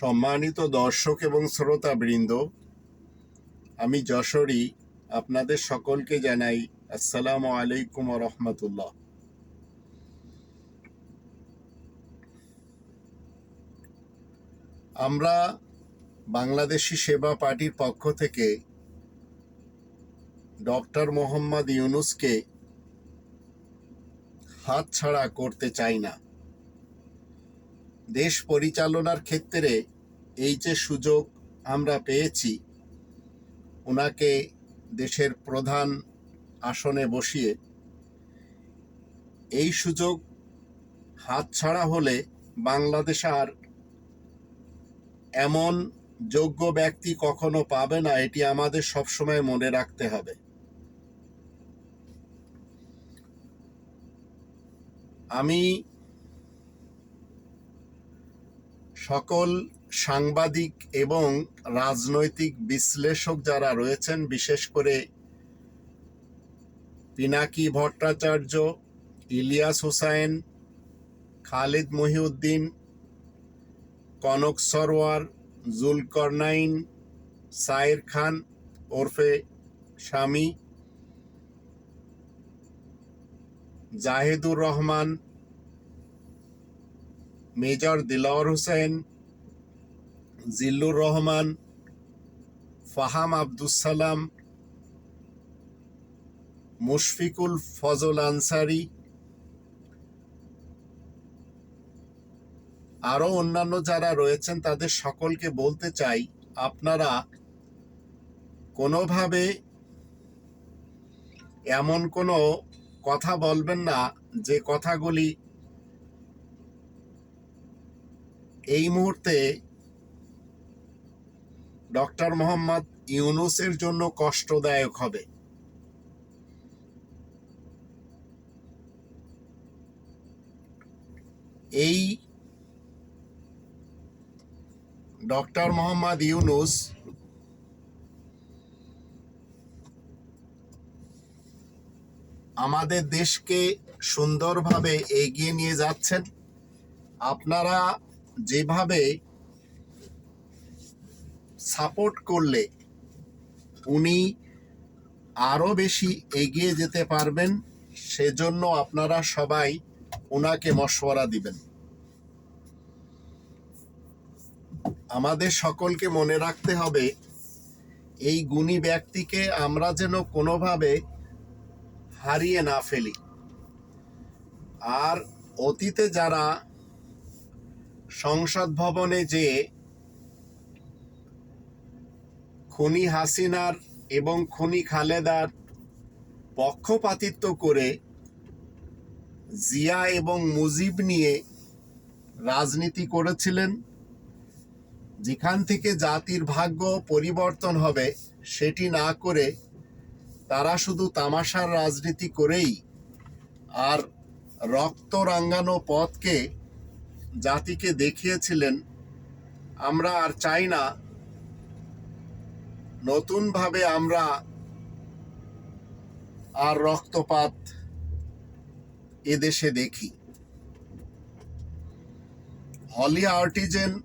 সম্মানিত দর্শক এবং শ্রোতাবৃন্দ, আমি যশোরী, আপনাদের সকলকে জানাই আসসালামু আলাইকুম রহমতুল্লাহ। আমরা বাংলাদেশি সেবা পার্টির পক্ষ থেকে ডক্টর মোহাম্মদ ইউনুসকে হাতছাড়া করতে চাই না। দেশ পরিচালনার ক্ষেত্রে এই যে সুযোগ আমরা পেয়েছি ওনাকে দেশের প্রধান আসনে বসিয়ে এই সুযোগ হাতছাড়া হলে বাংলাদেশ আর এমন যোগ্য ব্যক্তি কখনো পাবে না, এটি আমাদের সবসময় মনে রাখতে হবে। আমি সকল সাংবাদিক এবং রাজনৈতিক বিশ্লেষক যারা রয়েছেন, বিশেষ করে পিনাকি ভট্টাচার্য, ইলিয়াস হোসাইন, খালিদ মহিউদ্দিন, কনক সরওয়ার জুলকরনাইন সাইর খান ওরফে স্বামী জাহেদুর রহমান মেজর দিলাওয়ার হোসেন, জিল্লুর রহমান, ফাহাম আব্দুস সালাম মুশফিকুল ফজল আনসারি, আরও অন্যান্য যারা রয়েছেন তাদের সকলকে বলতে চাই, আপনারা কোনোভাবে এমন কোনো কথা বলবেন না যে কথাগুলি এই মুহূর্তে ডক্টর মোহাম্মদ ইউনুসের জন্য কষ্টদায়ক হবে। এই ডক্টর মোহাম্মদ ইউনুস আমাদের দেশকে সুন্দরভাবে এগিয়ে নিয়ে যাচ্ছেন। আপনারা যেভাবে সাপোর্ট করলে উনি আরও বেশি এগিয়ে যেতে পারবেন, সেজন্য আপনারা সবাই ওনাকে মশওয়ারা দিবেন। আমাদের সকলকে মনে রাখতে হবে, এই গুণী ব্যক্তিকে আমরা যেন কোনোভাবে হারিয়ে না ফেলি। আর অতীতে যারা সংসদ ভবনে যে খুনি হাসিনার এবং খুনি খালেদার পক্ষপাতিত্ব করে জিয়া এবং মুজিব নিয়ে রাজনীতি করেছিলেন, যেখান থেকে জাতির ভাগ্য পরিবর্তন হবে সেটি না করে তারা শুধু তামাশার রাজনীতি করেই আর রক্ত রাঙ্গানো পথকে জাতিকে দেখিয়েছিলেন, আমরা আর চাই না। নতুনভাবে আমরা আর রক্তপাত এদেশে দেখি। Holey Artisan,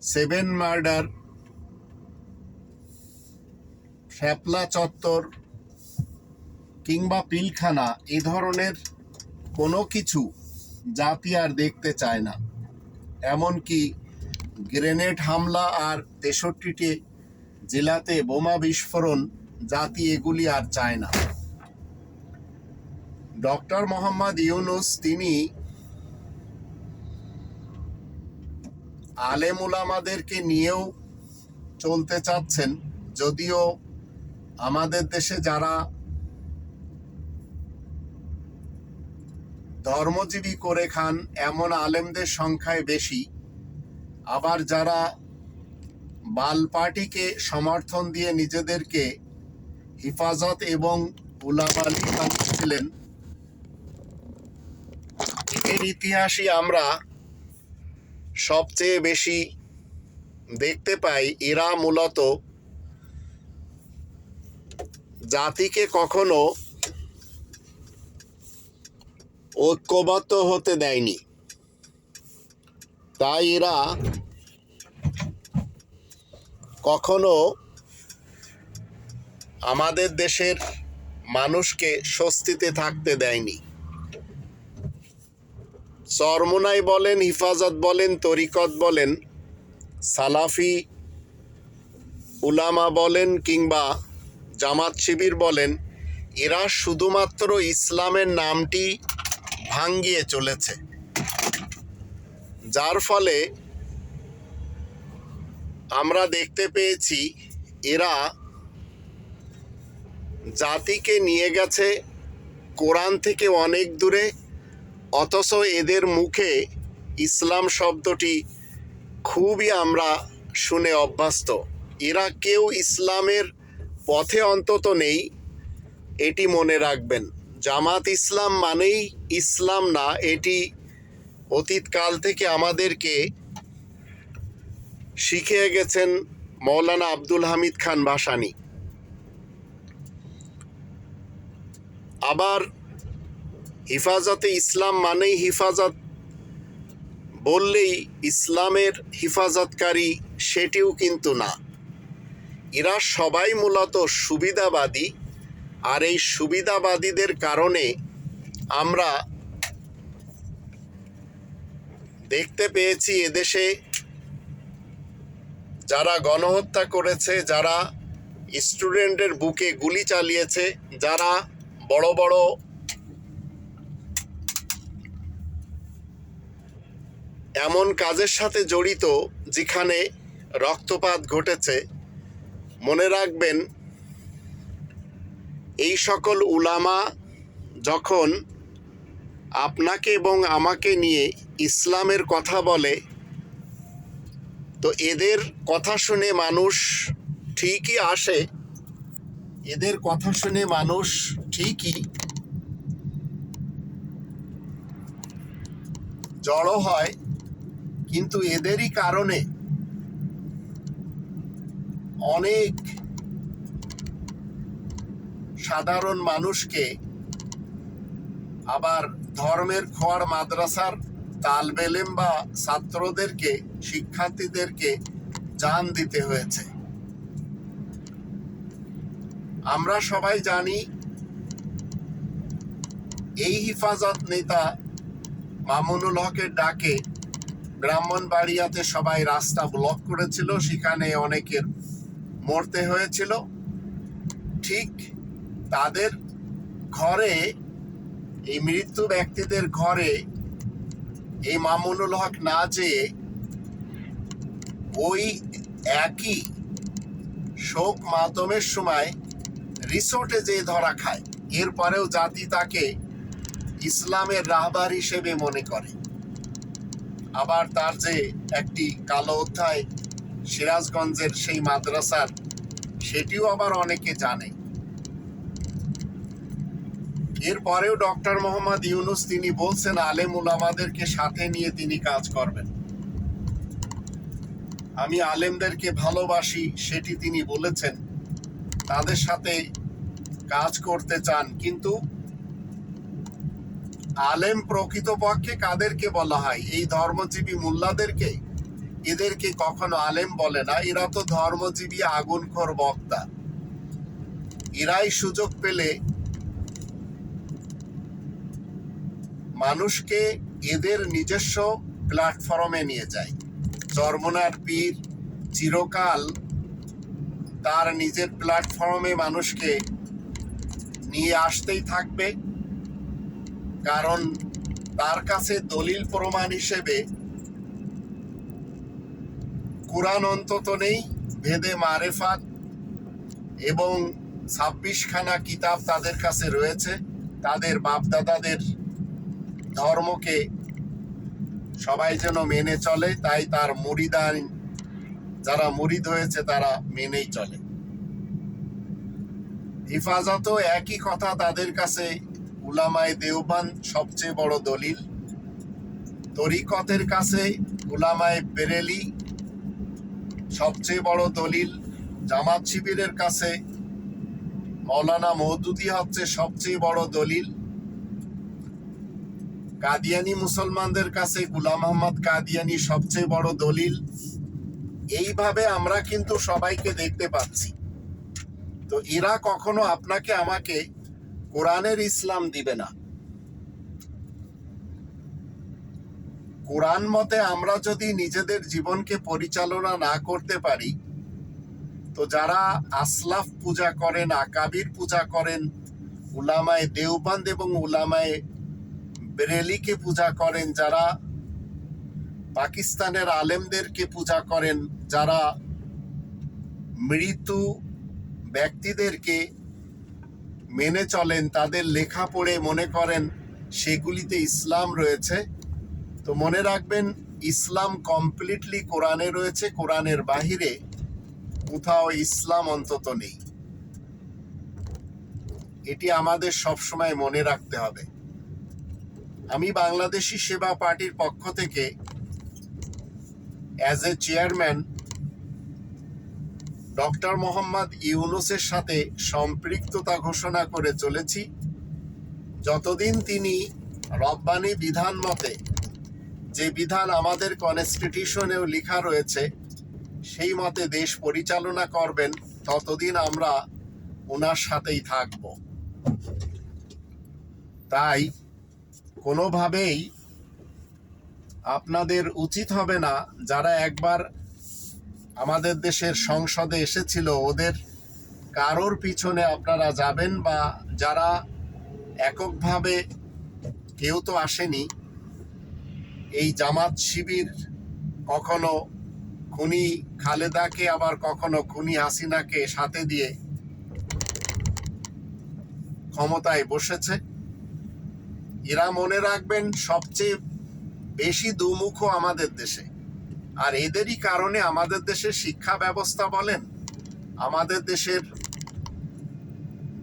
seven murder, Shapla Chattar কিংবা পিলখানা, এ ধরনের কোনো কিছু জাতি আর দেখতে চায় না। এমনকি গ্রেনেড হামলা আর তেষট্টিটি জেলাতে বোমা বিস্ফোরণ জাতি এগুলি আর চায় না। ডক্টর মোহাম্মদ ইউনুস তিনি আলেম উলামাদেরকে নিয়েও চলতে চাচ্ছেন, যদিও আমাদের দেশে যারা ধর্মজীবী করে খান এমন আলেমদের সংখ্যায় বেশি। আবার যারা বাল পার্টিকে সমর্থন দিয়ে নিজেদেরকে হিফাজত এবং বানিয়েছিলেন, এর ইতিহাসই আমরা সবচেয়ে বেশি দেখতে পাই। এরা মূলত জাতিকে কখনো ঐক্যবদ্ধ হতে দেয়নি। তাই এরা কখনো আমাদের দেশের মানুষকে স্বস্তিতে থাকতে দেয়নি। চরমোনাই বলেন, হিফাজত বলেন, তরিকত বলেন, সালাফি উলামা বলেন কিংবা জামাত শিবির বলেন, এরা শুধুমাত্র ইসলামের নামটি ভাঙ্গিয়ে চলেছে। যার ফলে আমরা দেখতে পেয়েছি, এরা জাতিকে নিয়ে গেছে কোরআন থেকে অনেক দূরে, অথচ এদের মুখে ইসলাম শব্দটি খুবই আমরা শুনে অভ্যস্ত। এরা কেউ ইসলামের পথে অন্তত নেই, এটি মনে রাখবেন। জামাত ইসলাম মানেই ইসলাম না, এটি অতীতকাল থেকে আমাদেরকে শিখিয়ে গেছেন মৌলানা আব্দুল হামিদ খান ভাসানী। আবার হিফাজতে ইসলাম মানেই হিফাজত, বললেই ইসলামের হিফাজতকারী সেটিও কিন্তু না। এরা সবাই মূলত সুবিধাবাদী আর এই সুবিধাবাদীদের কারণে আমরা দেখতে পেয়েছি এদেশে যারা গণহত্যা করেছে, যারা স্টুডেন্টের বুকে গুলি চালিয়েছে, যারা বড় বড় এমন কাজের সাথে জড়িত, যেখানে রক্তপাত ঘটেছে। মনে রাখবেন এই সকল উলামা যখন আপনাকে এবং আমাকে নিয়ে ইসলামের কথা বলে, তো এদের কথা শুনে মানুষ ঠিকই আসে। এদের কথা শুনে মানুষ ঠিকই জড়ো হয়, কিন্তু এদেরই কারণে অনেক সাধারণ মানুষকে আবার ধর্মের খোয়ার মাদ্রাসার তালবেলেম বা ছাত্রদেরকে, শিক্ষার্থীদেরকে জান দিতে হয়েছে। আমরা সবাই জানি এই হিফাজত নেতা মামুনুল হকের ডাকে ব্রাহ্মণবাড়িয়াতে সবাই রাস্তা ব্লক করেছিল, সেখানে অনেকের মরতে হয়েছিল। ঠিক তাদের ঘরে, এই মৃত্যু ব্যক্তিদের ঘরে এই মামুনুল হক না যেয়ে ওই একই শোক মাধ্যমের সময় রিসোর্টে যে ধরা খায়। এরপরেও জাতি তাকে ইসলামের রাহবার হিসেবে মনে করে। আবার তার যে একটি কালো অধ্যায় সিরাজগঞ্জের সেই মাদ্রাসার, সেটিও আবার অনেকে জানে। এরপরেও ডক্টর মোহাম্মদ ইউনুস তিনি বলছেন আলেম উলামাদেরকে সাথে নিয়ে তিনি কাজ করবেন। আমি আলেমদেরকে ভালোবাসি, সেটি তিনি বলেছেন। তাদের সাথে কাজ করতে চান, কিন্তু আলেম প্রকৃতপক্ষে কাদেরকে বলা হয়? এই ধর্মজীবী মোল্লাদেরকে? এদেরকে কখনো আলেম বলে না। এরা তো ধর্মজীবী, আগুনখোর বক্তা। এরাই সুযোগ পেলে মানুষকে এদের নিজস্ব প্ল্যাটফর্মে নিয়ে যায়। চরমনার পীর চিরকাল তার নিজের প্ল্যাটফর্মে মানুষকে নিয়ে আসতেই থাকবে। কারণ তার কাছে দলিল প্রমাণ হিসেবে কোরআন অন্তত নেই, ভেদে মারেফাত এবং ছাব্বিশখানা কিতাব তাদের কাছে রয়েছে। তাদের বাপদাদাদের ধর্মকে সবাই যেন মেনে চলে, তাই তার মুরিদান, যারা মুরিদ হয়েছে তারা মেনেই চলে। হিফাজত একই কথা তাদের কাছে, উলামায় দেওবান সবচেয়ে বড় দলিল। তরিকতের কাছে উলামায় বেরেলি সবচেয়ে বড় দলিল। জামাত শিবিরের কাছে মৌলানা মৌদুদি হচ্ছে সবচেয়ে বড় দলিল। কাদিয়ানি মুসলমানদের কাছে গুলাম আহমদ কাদিয়ানি সবচেয়ে বড় দলিল। এইভাবে আমরা কিন্তু সবাইকে দেখতে পাচ্ছি। তো এরা কখনো আপনাকে আমাকে কোরআনের ইসলাম দিবে না। কোরআন মতে আমরা যদি নিজেদের জীবনকে পরিচালনা না করতে পারি, তো যারা আসলাফ পূজা করেন, আকাবির পূজা করেন, উলামায় দেওবান্দ এবং উলামায়ে বেরেলিকে পূজা করেন যারা, পাকিস্তানের আলেমদেরকে পূজা করেন যারা মৃত ব্যক্তিদেরকে মেনে চলেন, তাদের লেখা পড়ে মনে করেন সেগুলিতে ইসলাম রয়েছে। তো মনে রাখবেন, ইসলাম কমপ্লিটলি কোরআনে রয়েছে, কোরআনের বাহিরে কোথাও ইসলাম অন্তত নেই। এটি আমাদের সবসময় মনে রাখতে হবে। আমি বাংলাদেশি সেবা পার্টির পক্ষ থেকে as a chairman doctor Mohammad ইউনুসের সাথে সম্পৃক্ততা ঘোষণা করে চলেছি। যতদিন তিনি রব্বানি বিধান মতে যে বিধান আমাদের কনস্টিটিউশনেও লেখা রয়েছে, সেই মতে দেশ পরিচালনা করবেন, ততদিন আমরা ওনার সাথেই থাকব। তাই কোনোভাবেই আপনাদের উচিত হবে না যারা একবার আমাদের দেশের সংসদে এসেছিল, ওদের কারোর পিছনে আপনারা যাবেন বা যারা এককভাবে কেউ তো আসেনি, এই জামাত শিবির কখনো খুনি খালেদাকে, আবার কখনো খুনি হাসিনাকে সাথে দিয়ে ক্ষমতায় বসেছে। এরা মনে রাখবেন সবচেয়ে বেশি দুমুখ আমাদের দেশে। আর এদেরই কারণে আমাদের দেশের শিক্ষা ব্যবস্থা বলেন, আমাদের দেশের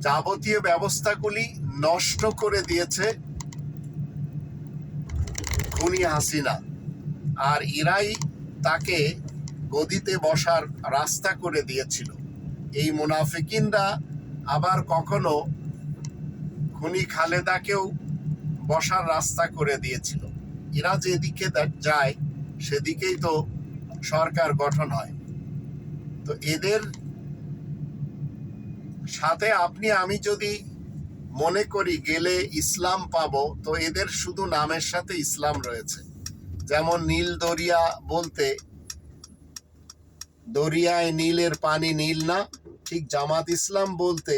যাবতীয় ব্যবস্থাগুলি নষ্ট করে দিয়েছে খুনি হাসিনা। আর ইরাই তাকে গদিতে বসার রাস্তা করে দিয়েছিল। এই মুনাফিকিনরা আবার কখনো খুনি খালেদাকেও বসার রাস্তা করে দিয়েছিল। এরা যেদিকে যায়, সেদিকেই তো সরকার গঠন হয়। তো এদের সাথে আপনি, আমি যদি মনে করি গেলে ইসলাম পাব, তো এদের শুধু নামের সাথে ইসলাম রয়েছে। যেমন নীল দরিয়া বলতে, দরিয়ায় নীলের পানি নীল না, ঠিক জামাত ইসলাম বলতে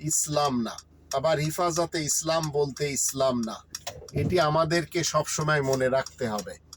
ইসলাম না। আবার হিফাজতে ইসলাম বলতে ইসলাম না। এটি আমাদেরকে সবসময় মনে রাখতে হবে।